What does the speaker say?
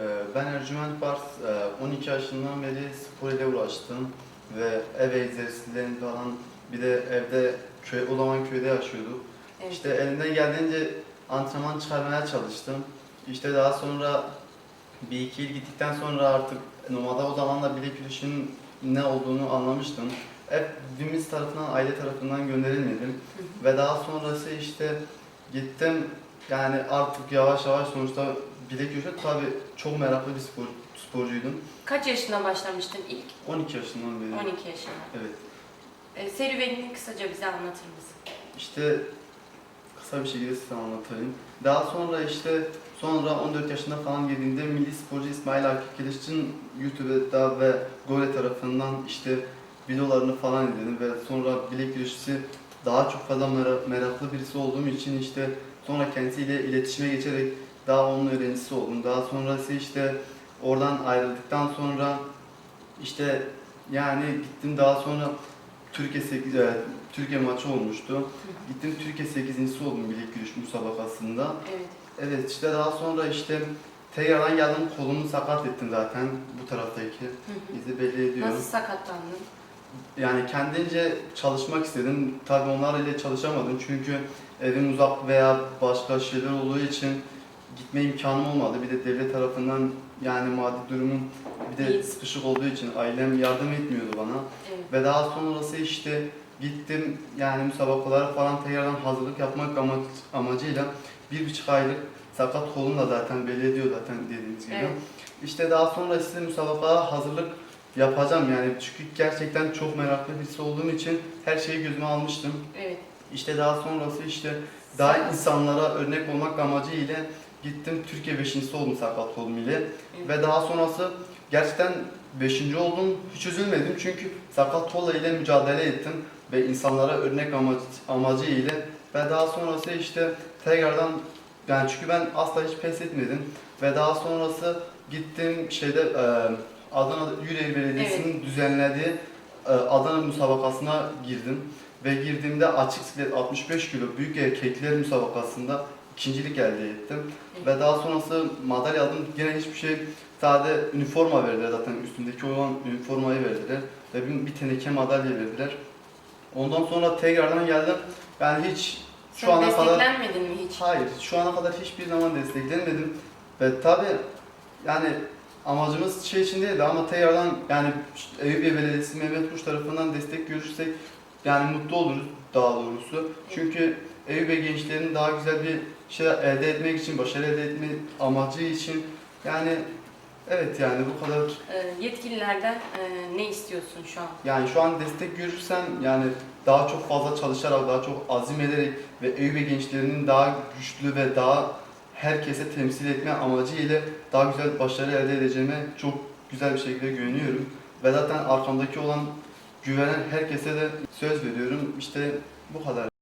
Ee, Ben Ercüment Bars, e, 12 yaşından beri spor ile uğraştım ve ev egzersizlerini falan bir de evde köy, o zaman köyde yaşıyorduk. Evet. İşte elimden geldiğince antrenman çıkarmaya çalıştım. İşte daha sonra bir iki yıl gittikten sonra artık normalde o zaman da bilek yürüyüşünün ne olduğunu anlamıştım. Hep birimiz tarafından, aile tarafından gönderilmedim. Ve daha sonrası işte gittim yani artık yavaş yavaş sonuçta bilek yürüyüşü tabii çok meraklı bir spor, sporcuydum. Kaç yaşında başlamıştın ilk? 12 yaşından beri. 12 yaşında. Evet. E, serüvenini kısaca bize anlatır mısın? İşte kısa bir şekilde size anlatayım. Daha sonra işte sonra 14 yaşında falan girdiğimde milli sporcu İsmail Akif Kılıç'ın YouTube'da ve Gole tarafından işte videolarını falan izledim ve sonra bilek yürüyüşü daha çok fazla mera- meraklı birisi olduğum için işte sonra kendisiyle iletişime geçerek daha onun öğrencisi oldum. Daha sonrası işte oradan ayrıldıktan sonra işte yani gittim daha sonra Türkiye 8, e, Türkiye maçı olmuştu. Gittim Türkiye 8. oldum bilek yürüyüş müsabakasında. Evet. Evet işte daha sonra işte tekrardan geldim kolumu sakat ettim zaten bu taraftaki izi belli ediyor. Nasıl sakatlandın? Yani kendince çalışmak istedim. Tabii onlar ile çalışamadım çünkü evim uzak veya başka şeyler olduğu için gitme imkanım olmadı. Bir de devlet tarafından yani maddi durumum bir de sıkışık olduğu için ailem yardım etmiyordu bana. Evet. Ve daha sonrası işte gittim yani müsabakalara falan tekrardan hazırlık yapmak ama- amacıyla bir buçuk aylık sakat kolum da zaten belli ediyor zaten dediğiniz gibi. Evet. İşte daha sonra işte müsabakalara hazırlık yapacağım yani çünkü gerçekten çok meraklı birisi olduğum için her şeyi gözüme almıştım. Evet. İşte daha sonrası işte daha insanlara örnek olmak amacıyla gittim Türkiye 5. oldum sakat kolum ile. Evet. Ve daha sonrası gerçekten 5. oldum. Hiç üzülmedim çünkü sakat kolla ile mücadele ettim ve insanlara örnek amacı, amacı ile ve daha sonrası işte tekrardan yani çünkü ben asla hiç pes etmedim ve daha sonrası gittim şeyde e, Adana Yüreğir Belediyesi'nin düzenlediği e, Adana müsabakasına girdim ve girdiğimde açık siklet 65 kilo büyük erkekler müsabakasında ikincilik elde ettim. Ve daha sonrası madalya aldım. Yine hiçbir şey sadece üniforma verdiler zaten üstündeki olan üniformayı verdiler. Ve bir, bir teneke madalya verdiler. Ondan sonra tekrardan geldim. Yani hiç şu Sen ana kadar desteklenmedin mi hiç? hayır şu ana kadar hiçbir zaman desteklenmedim. Ve tabi yani amacımız şey için değildi ama tekrardan yani Eyüp Belediyesi Mehmet Kuş tarafından destek görürsek yani mutlu oluruz daha doğrusu. Çünkü Eyüp gençlerin daha güzel bir şey elde etmek için, başarı elde etme amacı için yani evet yani bu kadar E, yetkililerden e, ne istiyorsun şu an? yani şu an destek görürsem yani daha çok fazla çalışarak, daha çok azim ederek ve Eyüp gençlerinin daha güçlü ve daha herkese temsil etme amacı ile daha güzel başarı elde edeceğime çok güzel bir şekilde güveniyorum. Ve zaten arkamdaki olan güvenen herkese de söz veriyorum. İşte bu kadar.